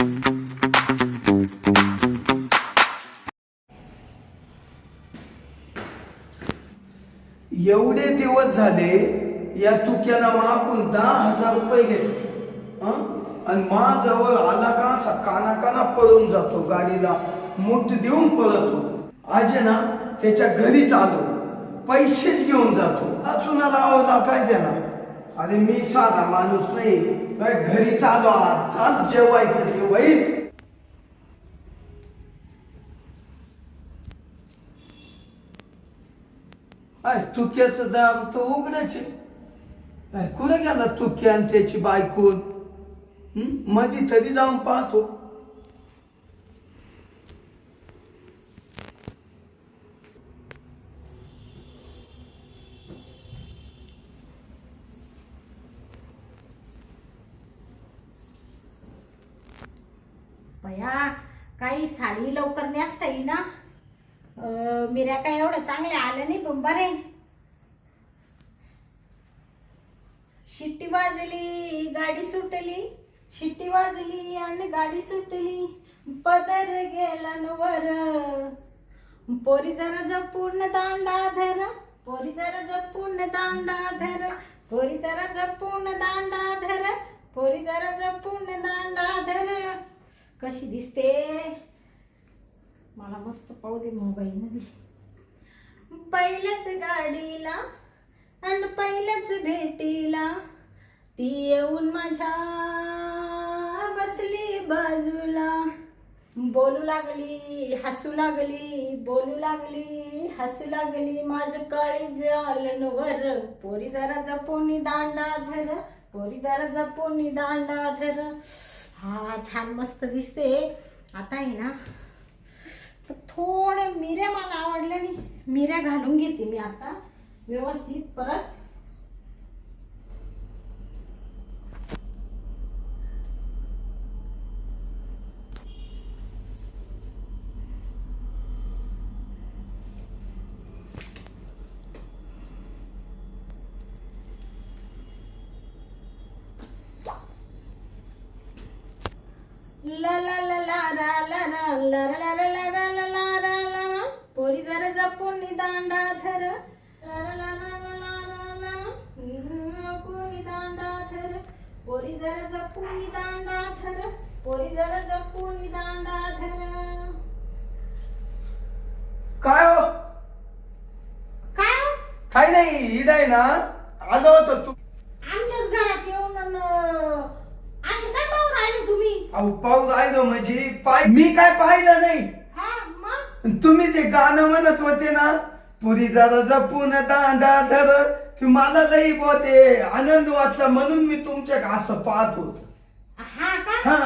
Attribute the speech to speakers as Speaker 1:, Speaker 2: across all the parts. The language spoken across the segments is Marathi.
Speaker 1: एवढे दिवस झाले या तुक्याला मागून दहा हजार रुपये घेतले. आणि माझ्याजवळ आला का? असा काना काना पळून जातो गाडीला. मूठ देऊन पळतो. आजे ना त्याच्या घरीच आलो पैसेच घेऊन जातो. अजून लावला काय त्याला अरे मी साधा माणूस नाही. काय घरी आलो आज. चाल जेवायचं ते वाईट आय तुक्याचं दार तर उघडायचे अय कुठे गेला तुक्या आणि त्याची बायकून मधी तरी जाऊन पाहतो
Speaker 2: बया काही साडी लवकर नेसता येई ना मिऱ्या काय एवढं चांगल्या आल्या नाही पण बरे शिट्टी वाजली गाडी सुटली. शिट्टी वाजली आणि गाडी सुटली. पदर गेला न पोरी जरा जपून दांडा धर. पोरी जरा जपून दांडा धर. पोरी जरा जपून दांडा धर. पोरी जरा जपून कशी दिसते? मला मस्त पाहू दे मोबाईल मध्ये पहिल्याच गाडीला आणि पहिल्याच भेटीला ती येऊन माझ्या बसली बाजूला. बोलू लागली हसू लागली बोलू लागली हसू लागली. माझं काळीज आलं वर पोरी जरा जपोनी दांडा धर पोरी जरा जपोनी दांडा धर हा छान मस्त दिसते. आता आहे ना थोड्या मिऱ्या मला आवडल्या नाही मिऱ्या घालून घेते मी आता. व्यवस्थित परत पोरी जरा जपून दांडा धर ला रा ला ला ला ला ला. ला. जपून दांडा धर पोरी जरा जपून दांडा धर पोरी जरा जपून दांडा धर
Speaker 1: काय हो?
Speaker 2: काय हो?
Speaker 1: काय नाही हिड आहे ना. आलो होतो तू
Speaker 2: आमच्याच घरात येऊन अन, असे काय पाहू राहिले तुम्ही
Speaker 1: अहो पाऊस आलो म्हणजे पाय मी काय पाहिलं नाही.
Speaker 2: हा मग?
Speaker 1: तुम्ही ते गाणं म्हणत होते ना पुरी जरा जपून दांडा धर ते मला लई बोते आनंद वाटला म्हणून मी तुमच्या असं पाहत होतो.
Speaker 2: हा का?
Speaker 1: हा.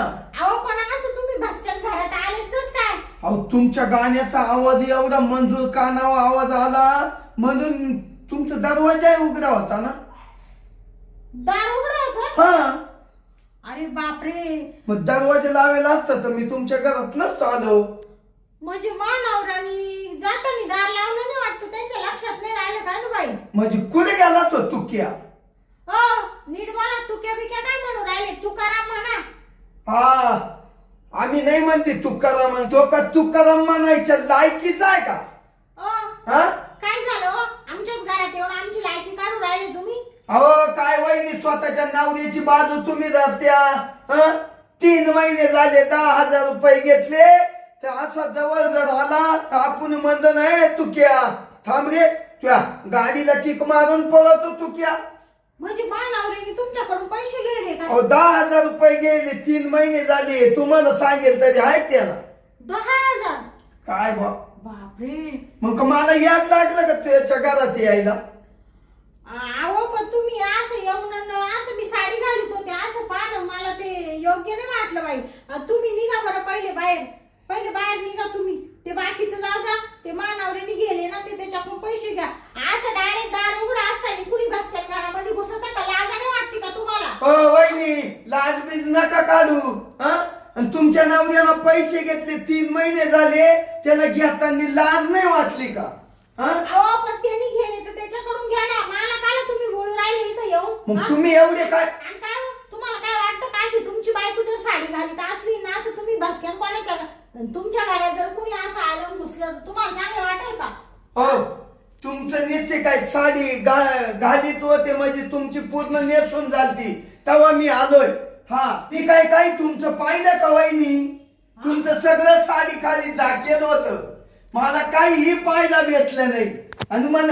Speaker 2: अहो पण असं तुम्ही भस्कन घरात आलेच कस काय?
Speaker 1: अहो तुमच्या गाण्याचा आवाज एवढा मंजूर कानावा आवाज आला म्हणून तुमचा दरवाजा उघडा होता ना.
Speaker 2: दार उघडा होता?
Speaker 1: हा.
Speaker 2: अरे बापरे.
Speaker 1: मग दरवाजा लावेला असता तर मी तुमच्या घरात नसतो आलो.
Speaker 2: म्हणजे मानावरानी जातानी दार लावलं नाही वाटतं? त्यांच्या लक्षात नाही राहिलं का बाई
Speaker 1: म्हणजे कुठे गेला तो तुक्या?
Speaker 2: हो नीट बोला तुक्या बिक्या काय म्हणू राहिले? तुकाराम म्हणा.
Speaker 1: हा आम्ही नाही म्हणते तुकाराम म्हणतो का तुकाराम म्हणायच्या लायकीचा आहे का?
Speaker 2: ओ
Speaker 1: हा
Speaker 2: काय झालं हो? आमच्याच घरात येऊन आमची लायकी काढू राहिले तुम्ही
Speaker 1: अहो काय वहिनी स्वतःच्या नावरीची बाजू तुम्ही धरत्या? हं? तीन महिने झाले दहा हजार रुपये घेतले. तर असा जवळ जर आला तर आपण म्हणलो नाही तुक्या थांब रे तुया गाडीला किक मारून पळवतो तुक्या.
Speaker 2: म्हणजे मानावरानी तुमच्याकडून पैसे गेले का?
Speaker 1: अहो दहा हजार रुपये गेले तीन महिने झाले. तुम्हाला सांगेल तरी आहेत त्याला.
Speaker 2: दहा हजार?
Speaker 1: काय बा?
Speaker 2: बापरे.
Speaker 1: मग मला याद लागलं का तुझ्या घरात यायला?
Speaker 2: पण तुम्ही असं येऊन अन असं मी साडी घालत होते असं पाहणं मला ते योग्य नाही वाटलं बाई. अ, तुम्ही निघा बरं पहिले बाहेर. पहिले बाहेर निघा तुम्ही. ते बाकीचं जाऊ द्या. ते मानावरीने गेले ना ते त्याच्याकडून पैसे घ्या. असं डायरेक्ट दार उघडा असताना कुणी बसल्या घरामध्ये घुसत का लाजा नाही वाटते का तुम्हाला?
Speaker 1: हो वहिनी लाज बीज नका काढू हा? आणि तुमच्या नवऱ्यानं पैसे घेतले तीन महिने झाले त्याला घेताना लाज नाही वाटली का? हा?
Speaker 2: अहो पण त्यांनी गेले तर त्याच्याकडून घ्या ना. मला काय तुम्ही
Speaker 1: तुम्ही एवढे काय
Speaker 2: हो? तुम्हाला काय वाटतं का तुमची बायको जर साडी घालीत असली ना असं तुम्ही भसक्यान कोणा करा तुमच्या घरात जर कुणी असं आलं घुसलं तुम्हाला चांगलं वाटेल का?
Speaker 1: हो तुमचं नेसते काय साडी घालीत होते म्हणजे तुमची पूर्ण नेसून झालती. तेव्हा मी आलोय. हा मी काय काय तुमचं पाहिलं का तुमचं सगळं साडी खाली झाकेलं होत. मला काहीही पाहायला भेटलं नाही. आणि मन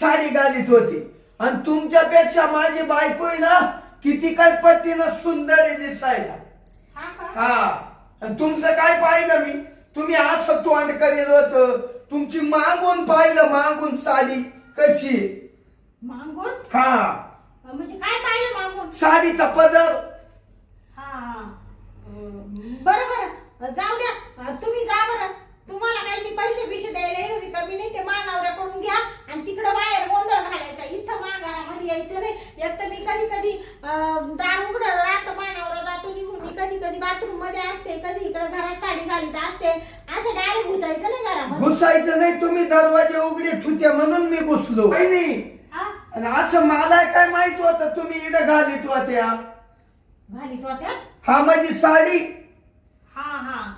Speaker 1: साडी घालीत होती. आणि तुमच्यापेक्षा माझी बायको आहे ना किती काय पट्टीनं सुंदर आहे दिसायला.
Speaker 2: हा
Speaker 1: हा. आणि तुमचं काय पाहिलं मी? तुम्ही असं तोंड करेल होत. तुमची मागून पाहिलं मागून साडी कशी.
Speaker 2: मागून?
Speaker 1: हा.
Speaker 2: म्हणजे काय पाहिलं मागून?
Speaker 1: साडीचा पदर.
Speaker 2: हा हा. अं, बरं बरं. जाऊ द्या. तुम्ही जा बरं. तुम्हाला काही मी पैसे बिशे द्यायला कमी नाही ते मानावऱ्याकडून घ्या. आणि तिकडं बाहेर माघारामध्ये यायचं नाही. एक तर मी कधी कधी दार उघडं राहतं मानावरा जातो निघून. मी कधी कधी बाथरूममध्ये असते कधी इकडं घरात साडी घालीत असते. असं डायरेक्ट घुसायचं नाही घरामध्ये.
Speaker 1: घुसायचं नाही तुम्ही दरवाजे उघडे होते म्हणून मी घुसलो. नाही नाही.
Speaker 2: हा?
Speaker 1: आणि असं मला काय माहीत होतं तुम्ही इकडे घालीत होत्या.
Speaker 2: घालीत होत्या?
Speaker 1: हा माझी साडी.
Speaker 2: हा हा.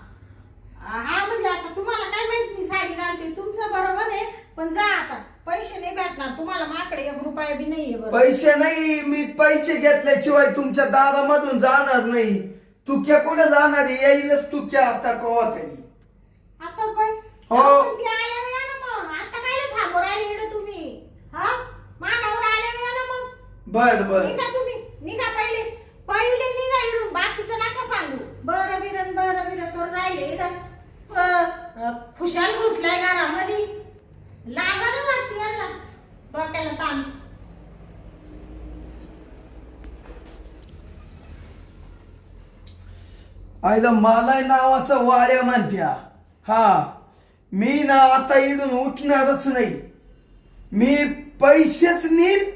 Speaker 2: हा म्हणजे आता तुम्हाला काय माहीत मी साडी घालते. तुमचं बरोबर आहे. पण जा आता. पैसे नाही भेटणार. तुम्हाला माकडे एक रुपया बी नाहीये बरं.
Speaker 1: पैसे नाही मी पैसे घेतल्याशिवाय तुमच्या दारामधून जाणार नाही. तुक्या कुठे जाणार आहे? येईलच तुक्या आता कवा तरी?
Speaker 2: आता पण
Speaker 1: हो.
Speaker 2: पण ती आल्यावर या ना मग. आता काय थांबू राहिले इकडे तुम्ही? हा? मानावर आल्यावर या ना मग.
Speaker 1: बर बर.
Speaker 2: निघा तुम्ही. निघा पहिले. पहिले निघा इकडून. बाकीचं नका सांगू. बरं बिरन बरं बिरन करून राहिले इकडं अं, अं, खुशाल घुसलाय घरामध्ये. लाजाला वाटते यांना डोक्याला ताण.
Speaker 1: आईला मालाय नावाचा वाऱ्या म्हणत्या. हा मी ना आता इडून उठणारच नाही. मी पैसेच नेईन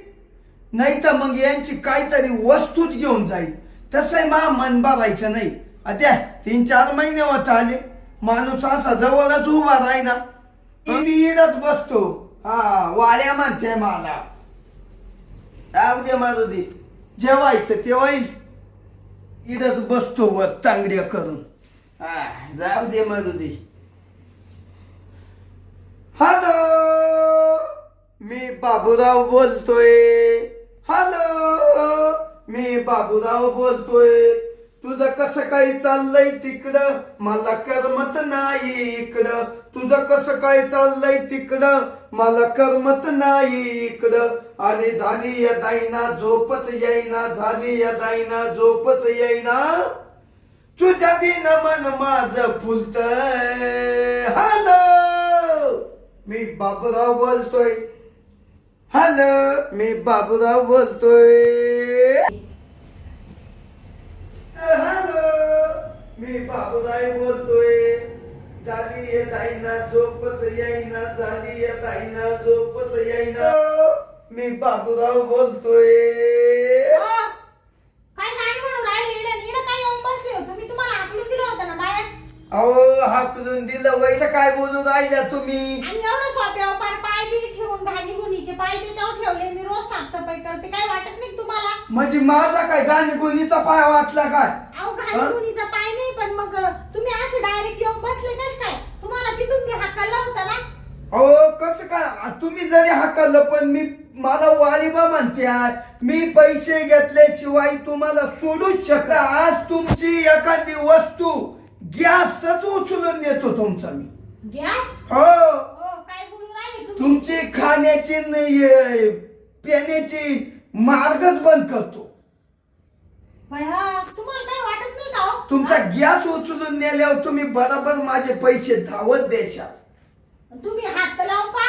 Speaker 1: नाही तर मग यांची काहीतरी वस्तूच घेऊन जाईल तसंही मा मन भरायचं नाही. आता तीन चार महिने होत आले. माणूस असा जवळच उभा राहिना इडच बसतो. हा वाड्या म्हणते मला. राहू दे माझं दे. जेवायचं तेव्हा येईल बसतो व तांगड्या करून. हा जाऊ दे माझं दे. हॅलो! मी बाबूराव बोलतोय. हॅलो! मी बाबूराव बोलतोय. तुझं कसं काही चाललंय तिकडं? मला करमत नाही इकडं. तुझं कसं काय चाललंय तिकडं? मला करमत नाही इकडं. आणि झाली या दाईना झोपच येईना. झाली या दाईना झोपच येईना. तुझ्या बिन मन माझ फुलत हॅलो! मी बाबूराव बोलतोय. हॅलो! मी बाबूराव बोलतोय. हॅलो! मी बाबूराव बोलतोय. झाली येत ना झोपच येईना झाली येत ना झोपच येईना मी बाबूराव बोलतोय.
Speaker 2: हो. काय गाणी म्हणून राहिले इकडे इकडे काय येऊन बसले हो? तुम्ही तुम्हाला आकडून दिलं होतं ना बाहेर?
Speaker 1: अहो हाकलून दिलं वैस काय बोलू राहिल्या तुम्ही?
Speaker 2: आणि एवढं सोप्यावर पार पाय बी ठेवून घाणी गुणीचे पाय त्याच्यावर ठेवले मी रोज साफसफाई करते. काय वाटत नाही तुम्हाला?
Speaker 1: म्हणजे माझा काय गाणी गुणीचा पाय वाचला काय?
Speaker 2: अहो
Speaker 1: हा
Speaker 2: गुणीचा पाय नाही पण मग तुम्ही असे डायरेक्ट येऊन बसले कश काय तुम्हाला तिथून मी हाकलला होता ना
Speaker 1: अहो कसं काय आ, तुम्ही जरी हाकललं पण मी मला वालिबा म्हणते आज. मी पैसे घेतल्याशिवाय तुम्हाला सोडूच शक आज तुमची एखादी वस्तू गॅसच उचलून नेतो तुमचा मी
Speaker 2: गॅस
Speaker 1: हो
Speaker 2: हो काय बोलून राहिले तुम्ही
Speaker 1: तुमची खाण्याची पिण्याची मार्गच बंद करतो
Speaker 2: भया, तुम्हाला काय वाटत नाही का हो?
Speaker 1: तुमचा? गॅस उचलून नेल्यावर तुम्ही बरोबर माझे पैसे धावत देशाल
Speaker 2: तुम्ही हात तर लावून पा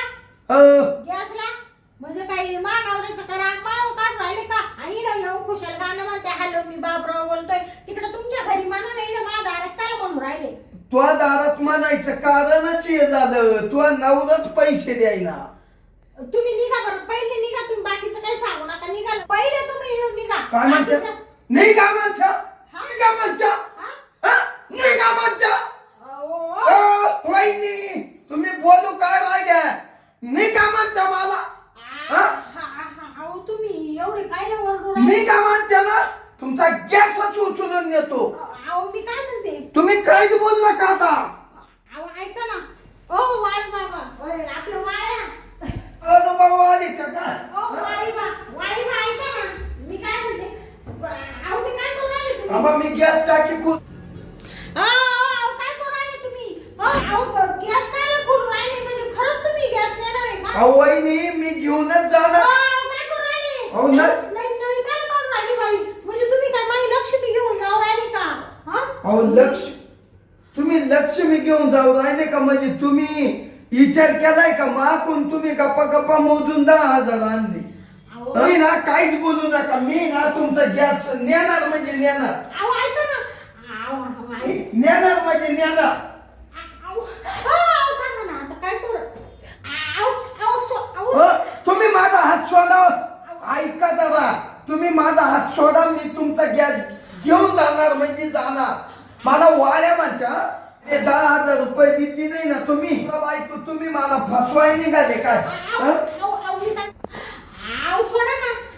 Speaker 2: गॅसला. म्हणजे काही मानवऱ्याचं करा. माव काढ राहिले का? आणि इकडं येऊन खुशाल गाणं म्हणते हॅलो मी बाबराव बोलतोय. तिकडे तुमच्या घरी म्हणा नाही इकडं माझ्या दारात काय म्हणून राहिले?
Speaker 1: तुझ्या दारात म्हणायचं कारणच हे झालं. तुझा नवरच पैसे द्यायना.
Speaker 2: तुम्ही निघा बरं. पहिले निघा तुम्ही. बाकीचं काही सांगू नका. निघा. पहिले तुम्ही इकडून निघा.
Speaker 1: काय म्हणता?
Speaker 2: बाकीचं-
Speaker 1: नाही का म्हणता.
Speaker 2: हा?
Speaker 1: नाही का म्हणता.
Speaker 2: हा?
Speaker 1: हा? नाही का म्हणता.
Speaker 2: अहो,
Speaker 1: अ, वहिनी तुम्ही बोलू काय राहिल्या? नाही का म्हणता मला.
Speaker 2: हा, हा, तुम्ही एवढे काय?
Speaker 1: नाही का म्हणता ना. तुमचा गॅसच उचलून
Speaker 2: अहो मी काय म्हणते?
Speaker 1: तुम्ही काय बोल नका आता.
Speaker 2: ऐका ना. ओ वाळ बाबा. आपलं वाळ
Speaker 1: गॅस टाकी खूप
Speaker 2: अहो, अहो, काय करू राहिले तुम्ही अहो, अहो, गॅस काय खोडून राहिले म्हणजे खरंच तुम्ही गॅस नेणार आहे का
Speaker 1: अहो वहिनी मी घेऊनच
Speaker 2: अहो,
Speaker 1: जाणार
Speaker 2: अहो, काय करू राहिले
Speaker 1: अहो, नाही.
Speaker 2: नाही नाही काय करू राहिली बाई म्हणजे तुम्ही काय माझी लक्ष्मी घेऊन जाऊ राहिले का हा
Speaker 1: अहो लक्ष तुम्ही लक्ष्मी घेऊन जाऊ राहिले का म्हणजे तुम्ही विचार केलाय का माकून तुम्ही गप्पा गप्पा मोजून दहा हजार आणले
Speaker 2: अहो
Speaker 1: मी ना काहीच बोलू नका मी ना तुमचा गॅस नेणार म्हणजे नेणार
Speaker 2: अहो ऐका ना अहो, अहो, ऐक-
Speaker 1: नेणार म्हणजे नेणार
Speaker 2: अहो, अहो, अहो, थांबा ना, आता काय करू अहो, अहो, सो- अहो,
Speaker 1: अ, तुम्ही माझा हात सोडा ऐका जरा तुम्ही माझा हात सोडा मी तुमचा गॅस घेऊन जाणार म्हणजे जाणार. मला वाळ्या म्हणता ते दहा हजार रुपये देते नाही ना तुम्ही. बायको तुम्ही मला फसवाय निघाले काय? हं?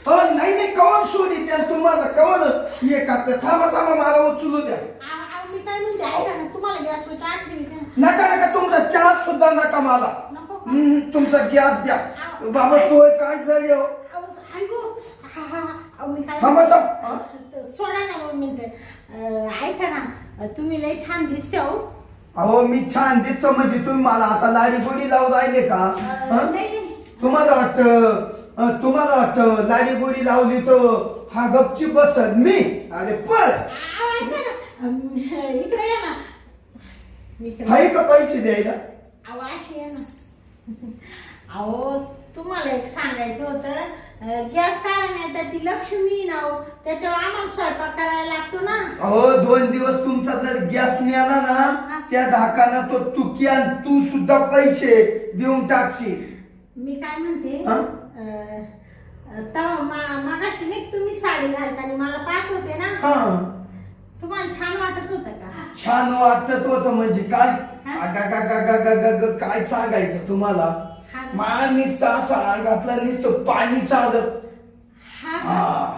Speaker 1: हो नाही नाही कवर सोडी त्या तुम्हाला कवर. हे करते थांबा थांबा मला उचलू द्या.
Speaker 2: ऐका.
Speaker 1: नका नका तुमचा चहा सुद्धा नका मला? हम्म, तुमचा गॅस द्या. बाबा तो काय झाले
Speaker 2: ऐकू हा. अहो, मी काय
Speaker 1: थांबा थांबा?
Speaker 2: सोडा ना दोन मिनिटं अं, ऐका ना तुम्ही लय छान दिसते हो.
Speaker 1: अहो मी छान दिसतो म्हणजे तुम्ही मला आता लाडी गोडी लावून राहिले का?
Speaker 2: अं? नाही नाही.
Speaker 1: तुम्हाला वाटतं तुम्हाला वाटतं लाडी गोडी लावली तर हा गपची बसत मी? अरे पण
Speaker 2: अहो, ऐका ना. अं, इकडे या ना. इकडे.
Speaker 1: आहे का पैसे द्यायला?
Speaker 2: अहो अशी आहे ना. अहो तुम्हाला एक सांगायचं होतं. गॅस कारण येतात ती लक्ष्मी नाव. त्याच्यावर आम्हाला स्वयंपाक करायला लागतो ना.
Speaker 1: अहो दोन दिवस तुमचा जर गॅस मिळाला ना त्या धाकाना तो तुकी आणि तू सुद्धा पैसे देऊन टाकशील.
Speaker 2: मी काय म्हणते
Speaker 1: हा?
Speaker 2: मा- मागाशी नाही तुम्ही साडी घालताना मला पाहत होते ना?
Speaker 1: हा.
Speaker 2: तुम्हाला छान वाटत होतं का?
Speaker 1: छान वाटत होत म्हणजे काय?
Speaker 2: हा?
Speaker 1: काय सांगायचं तुम्हाला. मला नुसतं असं अंगातलं नुसतं पाणी चालत.
Speaker 2: हा. का?
Speaker 1: हा.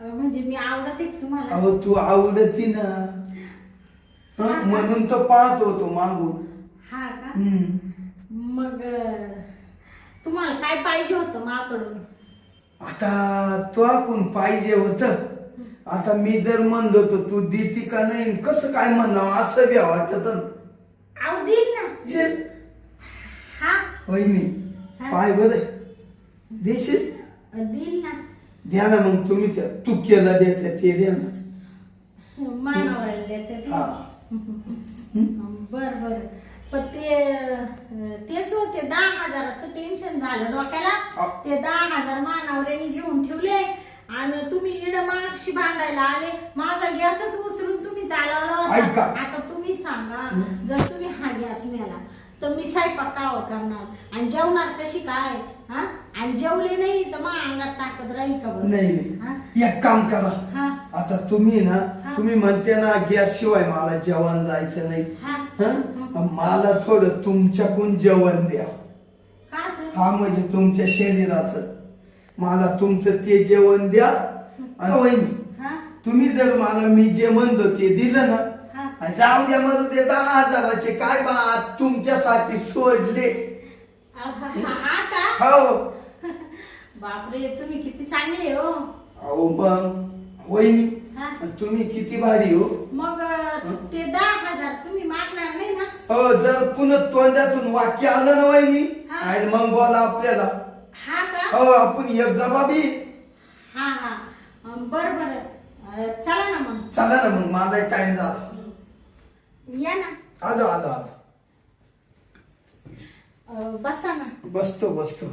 Speaker 2: अं, म्हणजे मी आवडते तुम्हाला?
Speaker 1: अहो तू आवडती ना.
Speaker 2: हा.
Speaker 1: म्हणून तर पाहत होतो मागून.
Speaker 2: हा का?
Speaker 1: हम्म.
Speaker 2: मग अं, तुम्हाला काय पाहिजे होतं माकडून?
Speaker 1: आता तो आपण पाहिजे होत. आता मी जर म्हणलो तर तू देती का नाही? कसं काय म्हणावं? असं बी वाटत.
Speaker 2: अहो देईल ना.
Speaker 1: वहिनी
Speaker 2: हा.
Speaker 1: पाय बर देशील
Speaker 2: देईल ना.
Speaker 1: द्या ना मग तुम्ही त्या तू केलं देते ते द्या ना.
Speaker 2: मानावर देते ते.
Speaker 1: हा.
Speaker 2: बर बर. पण ते अं, तेच होते दहा हजाराचं टेन्शन झालं डोक्याला. ते दहा हजार मानावऱ्याने घेऊन ठेवले आणि तुम्ही इड मागशी भांडायला आले. माझा गॅसच उचलून तुम्ही चालवला
Speaker 1: ऐका.
Speaker 2: होता आता तुम्ही सांगा जर तुम्ही हा गॅस नेला तर मी स्वयंपाक काव करणार. आणि जेवणार कशी काय? हा? आणि जेवले नाही तर मग अंगात ताकद राहील का बरं?
Speaker 1: नाही
Speaker 2: हा?
Speaker 1: नाही एक काम करा.
Speaker 2: हा.
Speaker 1: आता तुम्ही ना
Speaker 2: हा.
Speaker 1: तुम्ही म्हणते ना गॅस शिवाय मला जेवण जायचं नाही.
Speaker 2: हा.
Speaker 1: हं? मला थोडं तुमच्याकडून जेवण द्या.
Speaker 2: काच
Speaker 1: हा म्हणजे तुमच्या शरीराचं. मला तुमचं ते जेवण द्या. आणि वहिनी
Speaker 2: हा?
Speaker 1: तुम्ही जर मला मी जे म्हणलो ते दिलं ना जाऊ द्या मग ते दहा हजाराचे काय बा तुमच्यासाठी सोडले.
Speaker 2: हा हा. का
Speaker 1: हो
Speaker 2: बापरे तुम्ही किती चांगले हो.
Speaker 1: अहो मग वहिनी
Speaker 2: हा.
Speaker 1: तुम्ही किती भारी हो.
Speaker 2: मग अं, ते दहा हजार तुम्ही मागणार नाही ना?
Speaker 1: हो जर पुन्हा तोंडातून वाक्य आलं ना वहिनी
Speaker 2: हा.
Speaker 1: आणि मग बोला आपल्याला.
Speaker 2: हा का?
Speaker 1: हो आपण एक जबाबी.
Speaker 2: हा हा. अं, बर बर. अं, चला ना मग.
Speaker 1: चला ना मग माझा टाइम झाला
Speaker 2: या ना.
Speaker 1: आलो आलो आलो.
Speaker 2: अं, बसा ना.
Speaker 1: बसतो बसतो.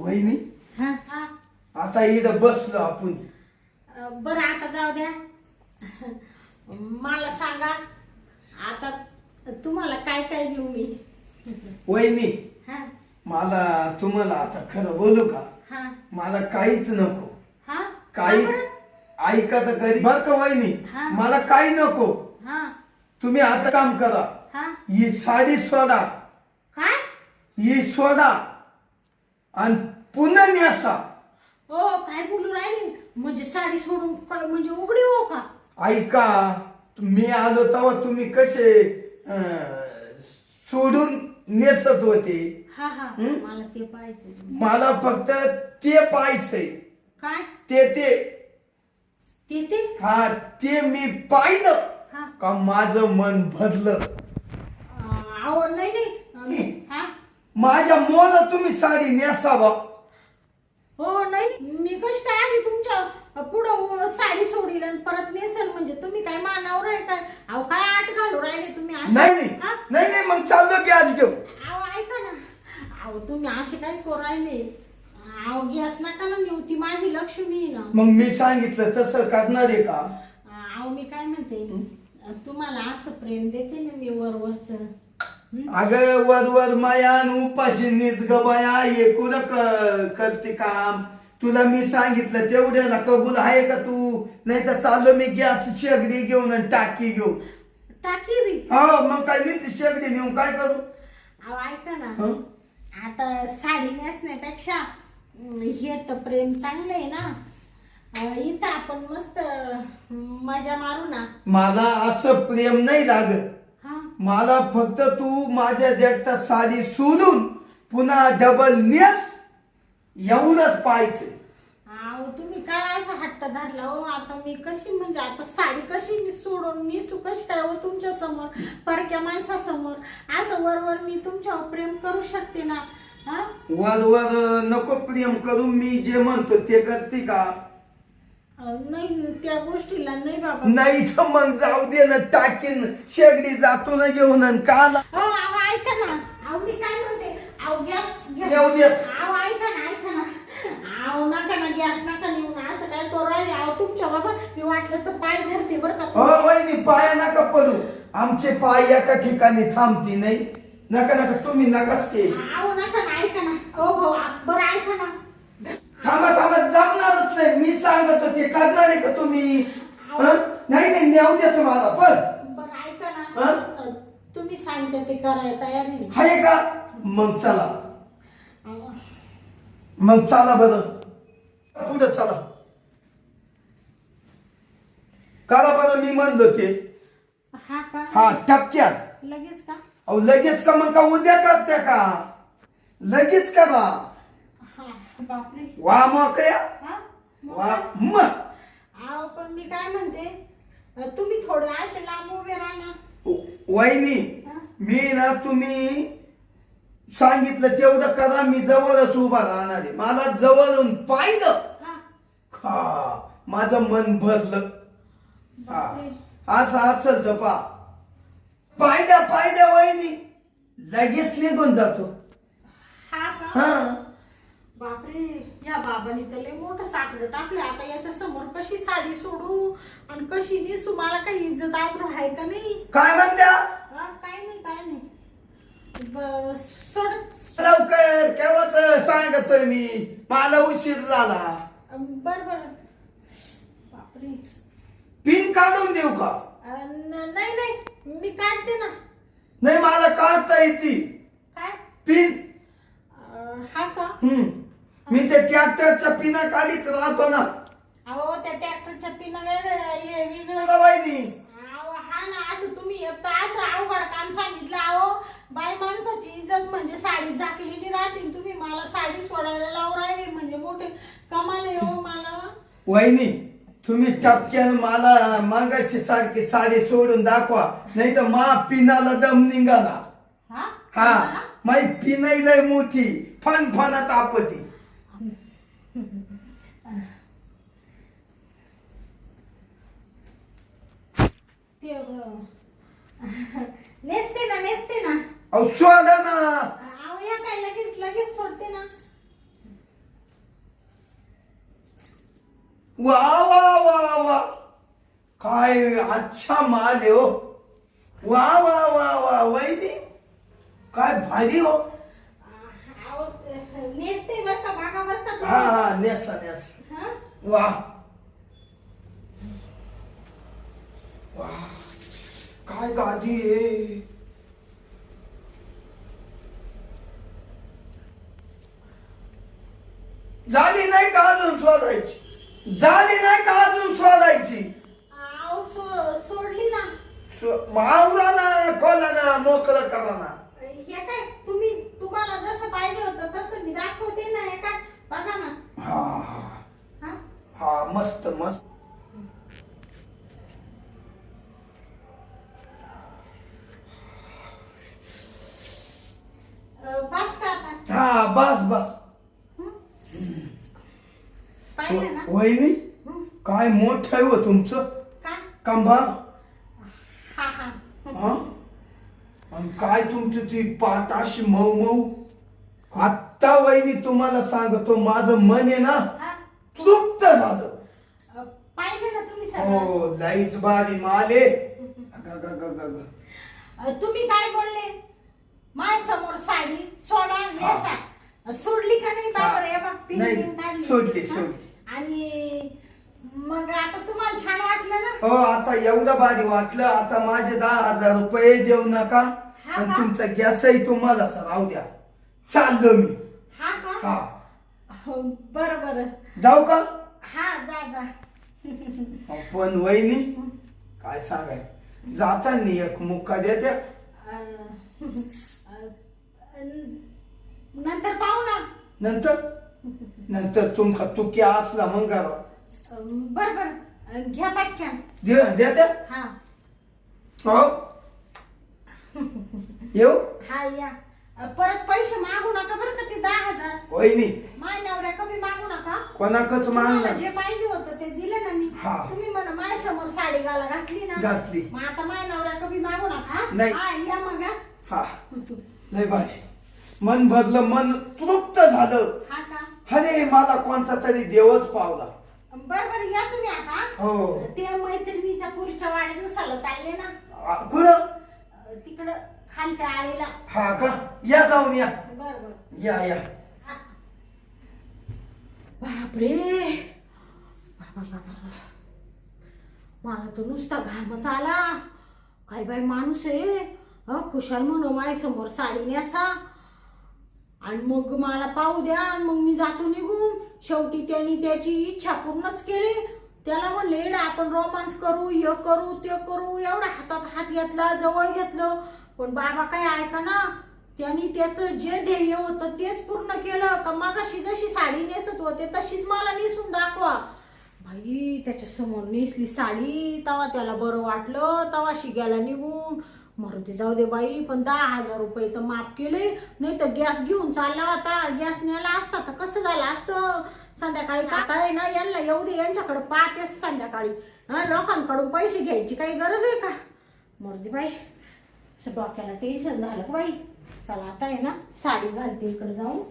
Speaker 1: वहिनी
Speaker 2: हा. हा.
Speaker 1: आता इथं बसलो आपण.
Speaker 2: अं, बरं आता जाऊ द्या. मला सांगा आता तुम्हाला काय काय देऊ मी?
Speaker 1: वहिनी
Speaker 2: हा.
Speaker 1: मला तुम्हाला आता खरं बोलू का?
Speaker 2: हा.
Speaker 1: मला काहीच नको.
Speaker 2: हा?
Speaker 1: काही
Speaker 2: का बरं?
Speaker 1: ऐका तर कधी. बर का वहिनी?
Speaker 2: हा.
Speaker 1: मला काही नको.
Speaker 2: हा
Speaker 1: तुम्ही आता काम करा.
Speaker 2: हा?
Speaker 1: ही साडी सोडा.
Speaker 2: काय?
Speaker 1: ही सोडा. आणि पुन्हा न्यासा
Speaker 2: हो काय बोलू राहिली? म्हणजे साडी सोडून काय म्हणजे उघडी हो का?
Speaker 1: ऐका मी आलो तेव्हा तुम्ही कसे अं, सोडून नेसत होते?
Speaker 2: हा हा.
Speaker 1: हं?
Speaker 2: मला ते पाहिजे
Speaker 1: मला फक्त ते पाहायचंय.
Speaker 2: काय?
Speaker 1: ते ते.
Speaker 2: ते ते?
Speaker 1: हा ते मी पाहिलं. का माझं मन भरलं?
Speaker 2: अहो नाही नाही. हा?
Speaker 1: माझ्या मोल तुम्ही साडी नेसावा.
Speaker 2: हो नाही. मी कशी काय आली तुमच्या पुढं साडी सोडील आणि परत नेसल म्हणजे? तुम्ही काय मानावर आहे काय? अहो काय आठ घालू राहिले तुम्ही अशी?
Speaker 1: नाही नाही.
Speaker 2: हा?
Speaker 1: नाही नाही मग चाललो की आज घेऊ
Speaker 2: अहो ऐका ना. अहो तुम्ही असे काय करू राहिले? अहो गॅस नका ना नेऊ. ती माझी लक्ष्मी आहे ना.
Speaker 1: मग मी सांगितलं तसं करणार आहे का?
Speaker 2: अहो मी काय म्हणते? तुम्हाला असं प्रेम देते ना मी वरवरच.
Speaker 1: अगं वर वर मायान उपाशी निस ग बाया हे कुठं क- करते काम? तुला मी सांगितलं तेवढ्या ना कबूल आहे का तू? नाही तर चाललो मी गॅस शेगडी घेऊन आणि टाकी घेऊन.
Speaker 2: टाकी बी?
Speaker 1: हो मग काय मी ती शेगडी नेऊन काय करू?
Speaker 2: अहो ऐका ना.
Speaker 1: हं?
Speaker 2: आता साडी नेसण्यापेक्षा हे तर प्रेम चांगलं आहे ना. इथं आपण मस्त मजा मारू ना.
Speaker 1: मला असं प्रेम नाही लागत.
Speaker 2: हा?
Speaker 1: मला फक्त तू माझ्या देखता साडी सोडून पुन्हा डबल नेस एवढंच पाहायचं
Speaker 2: अहो तुम्ही काय असं हट्ट धरला हो? आता मी कशी म्हणजे आता साडी कशी मी सोडून मी सु कशी काय हो तुमच्यासमोर परक्या माणसासमोर? असं वरवर मी तुमच्यावर प्रेम करू शकते ना? हा?
Speaker 1: वर वर नको प्रेम करू मी जे म्हणतो ते करते का?
Speaker 2: नाही त्या गोष्टीला नाही बाबा.
Speaker 1: नाही तर मग जाऊ दे ना टाकीन. शेगडी जातो ना घेऊन आणि काला
Speaker 2: हो अहो ऐका ना. अहो मी काय म्हणते? अहो गॅस
Speaker 1: येऊ.
Speaker 2: अहो ऐका ना ऐका ना. अहो नका ना गॅस नका नेऊ ना. असं काय करू राहिले? अहो तुमच्या बाबा मी वाटलं तर पाय धरते बरं का
Speaker 1: हो वहिनी पाया नका पडू. आमचे पाय एका ठिकाणी थांबती नाही. नका नका तुम्ही नकाच ते
Speaker 2: अहो नका ना ऐका ना. हो भाऊ बरं ऐका ना.
Speaker 1: थांबा थांबा जमणारच नाही. मी सांगत होते करणार आहे का तुम्ही? हं? नाही नाही नेऊ द्याच मला पण.
Speaker 2: बरं ऐका
Speaker 1: हा?
Speaker 2: ना तुम्ही सांगते ते करायला तयार आहे?
Speaker 1: आहे का? मग चला.
Speaker 2: अहो,
Speaker 1: मग चला बरं. पुढे चला. करा बरं मी म्हणलो ते.
Speaker 2: हा का?
Speaker 1: हा टक्क्यात.
Speaker 2: लगेच का?
Speaker 1: अहो लगेच का? मग का उद्या करत्या का? लगेच करा.
Speaker 2: बापरे.
Speaker 1: वा मोकळ्या
Speaker 2: हा? मग
Speaker 1: वा
Speaker 2: काय?
Speaker 1: म.
Speaker 2: अहो पण मी काय म्हणते? तुम्ही थोडे असे लांब उभे राहा ना.
Speaker 1: वहिनी
Speaker 2: हा?
Speaker 1: मी ना तुम्ही सांगितलं तेवढं करा मी जवळच उभा राहणार आहे. मला जवळून पाहिलं.
Speaker 2: हा.
Speaker 1: हा माझं मन भरलं. हा.
Speaker 2: बापरे.
Speaker 1: असं असेल तर पा. पायद्या पायद्या वहिनी. लगेच निघून जातो.
Speaker 2: हा का?
Speaker 1: हा.
Speaker 2: बापरे या बाबांनी तर लय मोठं साकडं टाकलं. आता याच्या समोर कशी साडी सोडू आणि कशी नेसू? मला काही इज्जत आबरू आहे का नाही?
Speaker 1: काय म्हणल्या?
Speaker 2: हा काय नाही काय नाही. ब- सोड.
Speaker 1: लवकर केव्हाच सांगतोय मी. मला उशीर झाला.
Speaker 2: बर बर. बापरे.
Speaker 1: पिन काढून देऊ का?
Speaker 2: अ, न- नाही नाही. मी काढते ना.
Speaker 1: नाही मला काढता येते.
Speaker 2: काय?
Speaker 1: पिन.
Speaker 2: अ, हा का?
Speaker 1: हम्म. मी ते ट्रॅक्टरच्या पिना काढीत राहतो ना.
Speaker 2: अहो त्या ट्रॅक्टरच्या पिना वेगळं वेगळं.
Speaker 1: तुला वहिनी.
Speaker 2: अहो हा ना असं तुम्ही एक तर असं अवघड काम सांगितलं. अहो बाई माणसाची इज्जत म्हणजे साडी झाकलेली राहते तुम्ही मला साडी सोडायला लावून राहिले म्हणजे मोठे कमाल आहे हो मला.
Speaker 1: वहिनी तुम्ही टपक्यान मला मागाची सारखी साडी सोडून दाखवा. नाही तर मा पिनाला दम निघाला.
Speaker 2: हा?
Speaker 1: हा? माई पिनाई लय मोठी. फन फनात आपती
Speaker 2: नेसते ना नेसते ना
Speaker 1: अहो सोडा ना
Speaker 2: अहो या काय लगेच लगेच सोडते ना
Speaker 1: वा वा वा वा काय अच्छा माल हो वा वा वा वा वहिनी काय भारी हो हा. हा नेसा नेसा
Speaker 2: हा?
Speaker 1: वा. वा. काय गादी आहे. झाली नाही का अजून शोधायची झाली नाही का अजून शोधायची
Speaker 2: अहो सो सोडली ना.
Speaker 1: मावला ना खोला ना मोकळं करा ना.
Speaker 2: हे काय तुम्ही तुम्हाला जसं पाहिजे होतं तसं मी दाखवते ना हे काय?
Speaker 1: हा हा.
Speaker 2: हा?
Speaker 1: मस्त मस्त. हा बस बस.
Speaker 2: वही ना?
Speaker 1: काय मोठ आहे हो तुमचं?
Speaker 2: काय? हा
Speaker 1: आणि काय तुमची ती पाटाशी मऊ मऊ? हात आत्ता वहिनी तुम्हाला सांगतो माझं मन आहे ना तृप्त झालं.
Speaker 2: अ, पाहिलं ना तुम्ही सगळं?
Speaker 1: हो लाईच बारी माले अग, अग, अग, अग, अग.
Speaker 2: अ, तुम्ही काय बोलले? माय समोर साडी सोडा नेसा. सोडली का नाही बाबर
Speaker 1: हा.
Speaker 2: बघ पिन
Speaker 1: नाही,
Speaker 2: पिन काढली.
Speaker 1: सोडली,
Speaker 2: हा?
Speaker 1: सोडली.
Speaker 2: आणि मग आता तुम्हाला छान वाटलं ना?
Speaker 1: हो आता एवढं भारी वाटलं. आता माझे दहा हजार रुपये देऊ नका.
Speaker 2: हा
Speaker 1: आणि
Speaker 2: का?
Speaker 1: तुमचा गॅसही तुम्हाला राहू द्या. चाललो मी.
Speaker 2: हा. का
Speaker 1: हा
Speaker 2: बरं बरं.
Speaker 1: जाऊ का?
Speaker 2: हा जा जा.
Speaker 1: पण वहिनी काय सांगायचं? जाताना एक मुक्का
Speaker 2: अ, नंतर पाहू ना.
Speaker 1: नंतर? नंतर तुमका तुकी असला मग करा
Speaker 2: बरं बरं. घ्या पटक्यान
Speaker 1: दे देत्या?
Speaker 2: हा.
Speaker 1: हो. येऊ?
Speaker 2: हा या. परत पैसे मागू नका बरं का ते दहा हजार.
Speaker 1: वहिनी.
Speaker 2: माय नवऱ्या कमी मागू नका.
Speaker 1: कोणाकच
Speaker 2: तुम्हाला
Speaker 1: मागणार
Speaker 2: जे पाहिजे होतं ते दिलं ना मी.
Speaker 1: हा.
Speaker 2: तुम्ही म्हणा माझ्यासमोर साडी घाला घातली ना.
Speaker 1: घातली.
Speaker 2: मग आता माय नवऱ्या कमी मागू नका.
Speaker 1: नाही.
Speaker 2: हा या मग हा.
Speaker 1: हा. लय भारी. मन भरलं मन तृप्त झालं.
Speaker 2: हा का?
Speaker 1: अरे मला कोणता तरी देवच पावला.
Speaker 2: बरं बरं या तुम्ही आता.
Speaker 1: हो.
Speaker 2: ते मैत्रिणीच्या पुरीच्या वाढदिवसाला चालले ना.
Speaker 1: आ, कुठं?
Speaker 2: तिकडं. खालच्या आळीला.
Speaker 1: हा का? या जाऊन या.
Speaker 2: बरं बरं.
Speaker 1: या या.
Speaker 2: बापरे. बाबा बाबा मला तर नुसता घामच आला. काय बाई माणूस आहे अ खुशाल म्हणू माझ्यासमोर साडी नेसा. आणि मग मला पाहू द्या आणि मग मी जातो निघून. शेवटी त्यांनी त्याची इच्छा पूर्णच केली. त्याला म्हणले "एडा, आपण रोमांस करू हे करू ते करू. एवढा हातात हात घेतला जवळ घेतलं. पण बाबा काय ऐका ना त्यांनी त्याचं जे ध्येय होतं तेच पूर्ण केलं. का मागाशी जशी साडी नेसत होते तशीच मला नेसून दाखवा. बाई त्याच्यासमोर नेसली साडी तवा त्याला बरं वाटलं तवा शिग्याला निघून. मरू ते जाऊ दे बाई पण दहा हजार रुपये तर माफ केले नाही तर गॅस घेऊन चालला होता. गॅस न्यायला असता तर कसं झालं असतं? संध्याकाळी आता आहे ना यांना येऊ दे यांच्याकडे पाहतेच संध्याकाळी. हा लोकांकडून पैसे घ्यायची काही गरज आहे का? मरू दे बाई. असं डोक्याला टेन्शन झालं बाई? चला आता आहे ना साडी घालते इकडे जाऊन.